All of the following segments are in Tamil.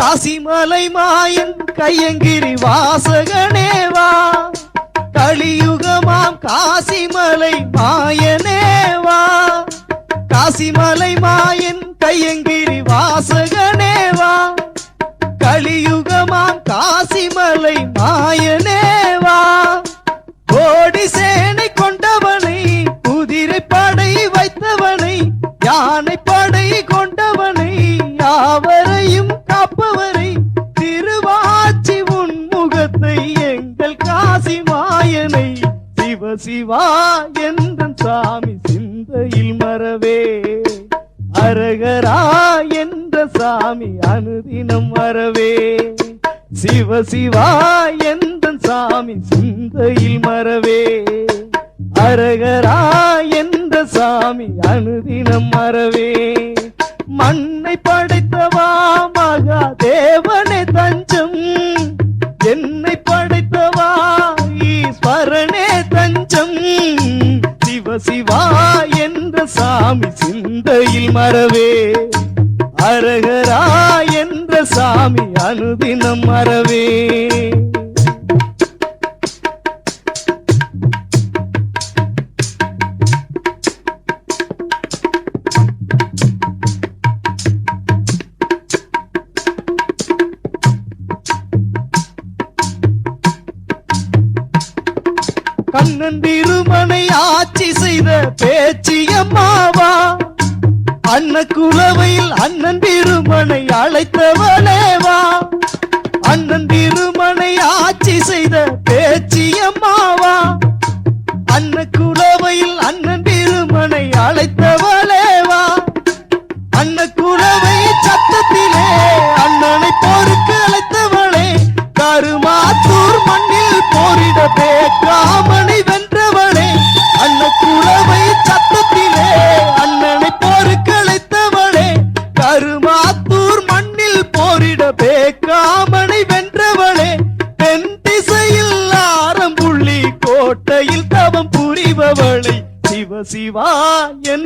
காசிமலை மாயன் கையங்கிரி வாசகனேவா கலியுகமாம் காசிமலை மாயனேவா காசிமலை மாயன் கையங்கிரி வாசகனேவா கலியுகமாம் காசிமலை சிவ சிவா என்ற சாமி சிந்தையில் மறவே? அரகரா என்ற சாமி அனுதினம் வரவே? சிவ சிவா என்ற சாமி சிந்தையில் மறவே? அரகரா என்ற சாமி அனுதினம் மறவே? அரகரா என்ற சாமி அனுதினம் அறவே. கண்ணன் திருமனை ஆட்சி செய்த பேச்சியம்மாவா? அன்ன குலவையில் அண்ணன் திருமனை அழைத்தவனேவா அண்ணன் திருமனை ஆட்சி செய்த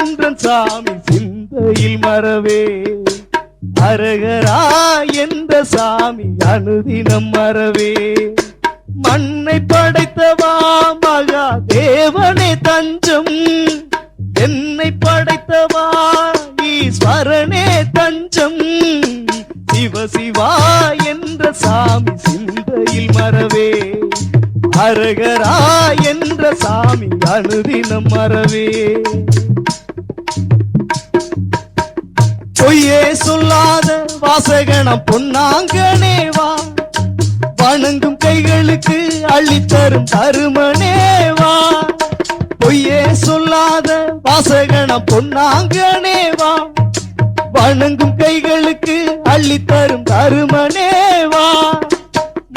என்ற சாமி சிந்தையில் மறவே. அரகரா என்ற சாமி அனுதினம் மறவே. மண்ணை படைத்தவா மகா தேவனே தஞ்சம். என்னை படைத்தவா ஈஸ்வரனே தஞ்சம். சிவ சிவா என்ற சாமி சிந்தையில் மறவே. அரகரா என்ற சாமி அனுதினம் மறவே. பொய்யே சொல்லாத வாசகணம் பொன்னாங்கனேவா வணங்கும் கைகளுக்கு அள்ளித்தரும் தருமனேவா பொய்யே சொல்லாத வாசகணம் பொன்னாங்கனேவா வணங்கும் கைகளுக்கு அள்ளித்தரும் தருமனேவா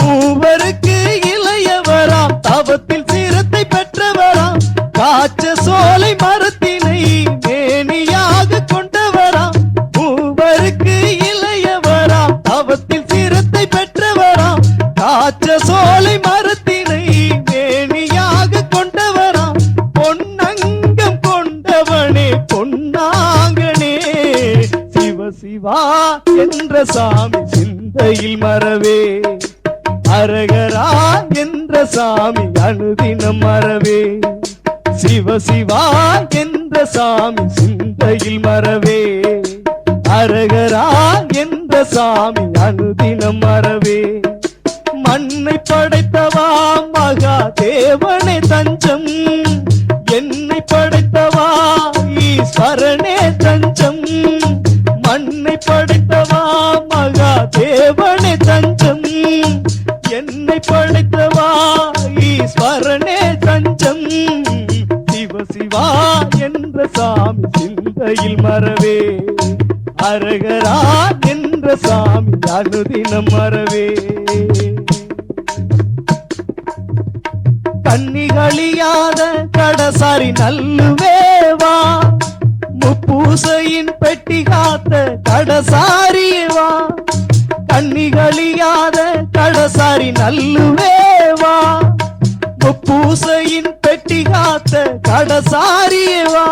மூவருக்கு இளையவராம் தவத்தில் என்ற சாமி சிந்தையில் மறவே. அரகரா என்ற சாமி அனுதினம் மறவே. சிவ சிவா என்ற சாமி சிந்தையில் மறவே. அரகரா என்ற சாமி அனுதினம் மறவே. மண்ணை படைத்தவா மகா தேவன் மகா தேவனே தஞ்சம். என்னை படைத்தவா ஈஸ்வரனே தஞ்சம். சிவ சிவா என்ற சாமி சிந்தையில் மறவே. அரகரா என்ற சாமி அனுதினம் மறவே. கண்ணிகளியாத கடசாரி நல்லுவேவா. முப்பூசையின் பெட்டி காத்த கடசாரி மாறி நல்லுவேவா பூசையின் பெட்டி காத்த கடசாரியேவா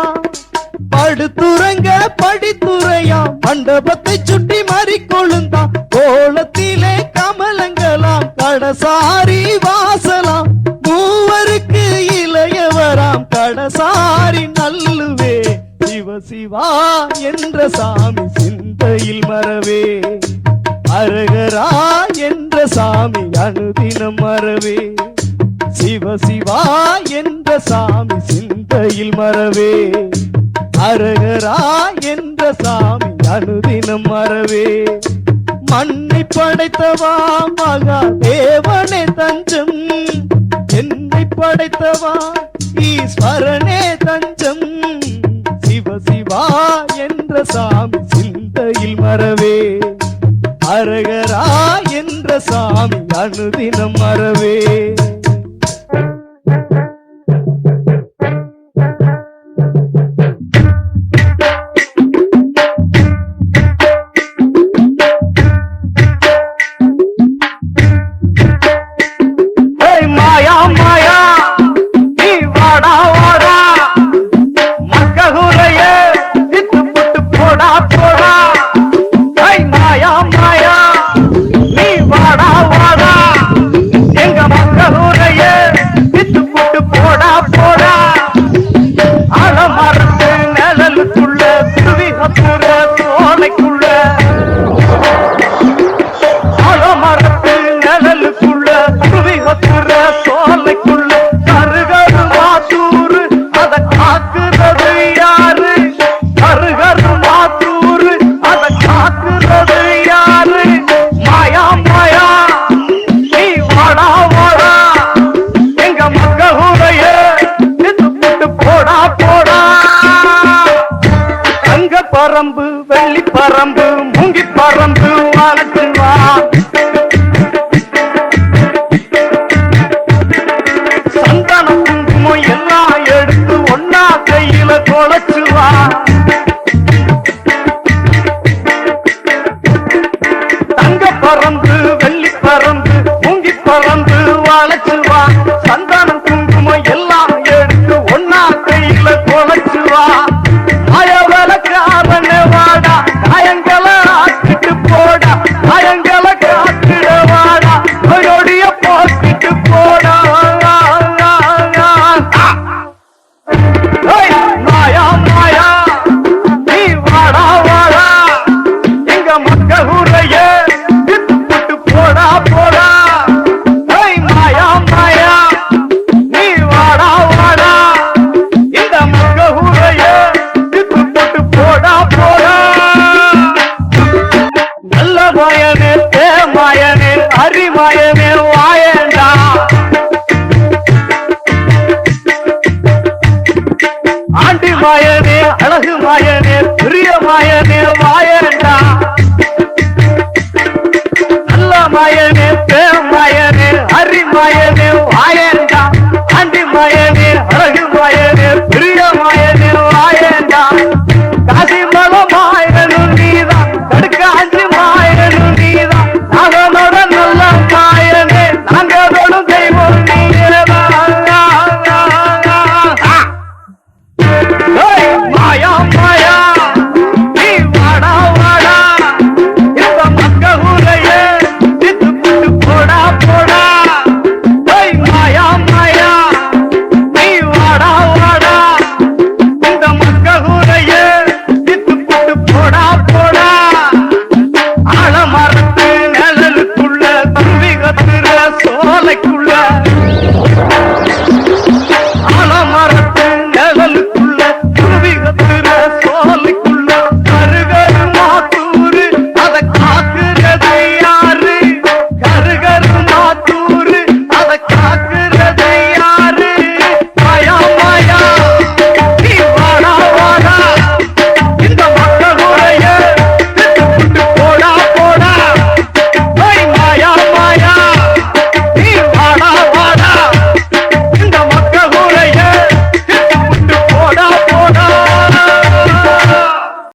படுத்துறங்க படித்துறையா. மண்டபத்தை சுட்டி மாறி கொழுந்தான் கோலத்திலே கமலங்களாம் கடசாரி வாசலாம். மூவருக்கு இளையவராம் கடசாரி நல்லுவே. சிவ சிவா என்ற சாமி சிந்தையில் மறவே. அரகரா என் சாமி அனுதினம் மறவே. சிவ சிவா என்ற சாமி சிந்தையில் மறவே. அரகரா என்ற சாமி அனுதினம் மறவே. மண்ணை படைத்தவா மகா தேவனே தஞ்சம். என்னை படைத்தவா ஈஸ்வரனே தஞ்சம். சிவ சிவா என்ற சாமி சிந்தையில் மறவே. அரகரா நின்ற சாமி அனுதினம் மறவே. போட பறந்து மூங்கி பறந்து வாழ்த்துவா பிரியமாயனே மாயண்டா நல்ல மாயனே. பேமாயனே அரிமாயனே வாயண்டா அண்டி மாயனே